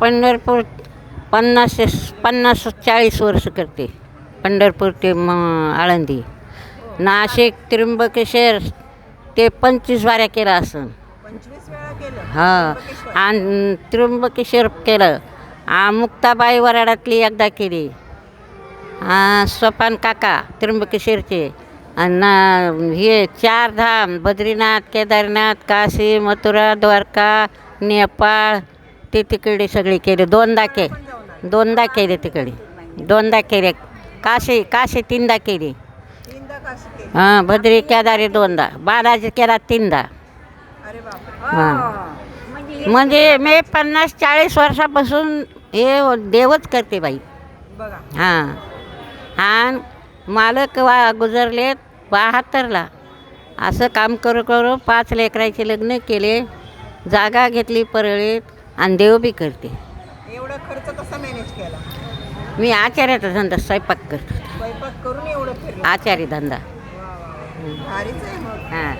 पंढरपूर पन्नास पन्नास चाळीस वर्ष करते. पंढरपूर ते म आळंदी. नाशिक त्र्यंबकेश्वर ते पंचवीस वाऱ्या केलं असं हां. आणि त्र्यंबकेश्वर केलं. आ, मुक्ताबाई वराडातली एकदा केली. आ, सोपान काका त्र्यंबकेश्वरचे. आणि हे चार धाम बद्रीनाथ केदारनाथ काशी मथुरा द्वारका नेपाळ ते तिकडे सगळे केले. दोनदा के दोनदा केले तिकडे. दोनदा केले. काशी काशी तीनदा केली. हां भद्री केदारी दोनदा. बालाजी केला तीनदा. हां. म्हणजे मी पन्नास चाळीस वर्षापासून हे देवच करते बाई. हां. हां आणि मालक वा गुजरले बहात्तरला. असं काम करू करू पाच लेकराचे लग्न केले. जागा घेतली परळीत. आणि देव बी करते. एवढा खर्च कसा मॅनेज केला? मी आचार्याचा धंदा स्वयंपाक करतो स्वयंपाक करून एवढं फिरलं? आचारी धंदा. भारीच आहे मग. हां.